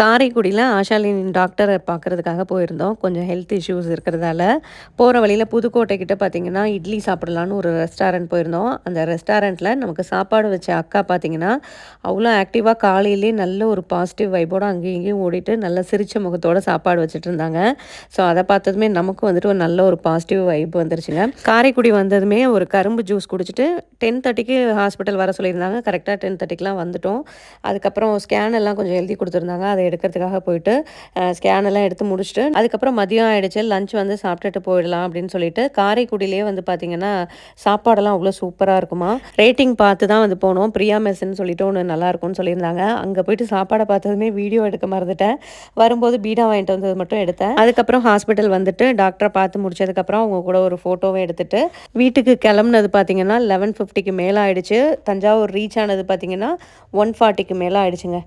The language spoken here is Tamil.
காரைக்குடியில் ஆஷாலின் டாக்டரை பார்க்குறதுக்காக போயிருந்தோம். கொஞ்சம் ஹெல்த் இஷ்யூஸ் இருக்கிறதால. போகிற வழியில் புதுக்கோட்டை கிட்ட பார்த்தீங்கன்னா இட்லி சாப்பிடலான்னு ஒரு ரெஸ்டாரண்ட் போயிருந்தோம். அந்த ரெஸ்டாரண்ட்டில் நமக்கு சாப்பாடு வச்ச அக்கா பார்த்தீங்கன்னா அவ்வளோ ஆக்டிவாக காலையிலே நல்ல ஒரு பாசிட்டிவ் வைப்போடு அங்கேயும் இங்கேயும் ஓடிட்டு நல்ல சிரிச்ச முகத்தோடு சாப்பாடு வச்சுட்டு இருந்தாங்க. ஸோ அதை பார்த்ததுமே நமக்கு வந்துட்டு ஒரு நல்ல ஒரு பாசிட்டிவ் வைப் வந்துருச்சுங்க. காரைக்குடி வந்ததுமே ஒரு கரும்பு ஜூஸ் குடிச்சிட்டு டென் தேர்ட்டிக்கு ஹாஸ்பிட்டல் வர சொல்லியிருந்தாங்க. கரெக்டாக டென் தேர்ட்டிக்கெலாம் வந்துட்டோம். அதுக்கப்புறம் ஸ்கேன் எல்லாம் கொஞ்சம் எழுதி கொடுத்துருந்தாங்க. அதை எடுக்கிறதுக்காக போயிட்டு ஸ்கேன் எல்லாம் எடுத்து முடிச்சுட்டு அதுக்கப்புறம் மதியம் ஆகிடுச்சு லஞ்ச் வந்து சாப்பிட்டுட்டு போயிடலாம் அப்படின்னு சொல்லிட்டு காரைக்குடியிலே வந்து பார்த்தீங்கன்னா சாப்பாடெல்லாம் அவ்வளோ சூப்பராக இருக்குமா? ரேட்டிங் பார்த்து தான் வந்து போனோம். பிரியா மெஸ்ன்னு சொல்லிட்டு ஒன்று நல்லா இருக்கும்னு சொல்லியிருந்தாங்க. அங்கே போயிட்டு சாப்பாடை பார்த்ததுமே வீடியோ எடுக்க மறந்துட்டேன். வரும்போது பீடா வாங்கிட்டு வந்தது மட்டும் எடுத்தேன். அதுக்கப்புறம் ஹாஸ்பிட்டல் வந்துட்டு டாக்டரை பார்த்து முடிச்சதுக்கப்புறம் அவங்க கூட ஒரு ஃபோட்டோவை எடுத்துட்டு வீட்டுக்கு கிளம்புனது பார்த்தீங்கன்னா லெவன் ஃபிஃப்டிக்கு மேலே ஆயிடுச்சு. தஞ்சாவூர் ரீச் ஆனது பார்த்தீங்கன்னா ஒன் ஃபார்ட்டிக்கு மேலே ஆயிடுச்சுங்க.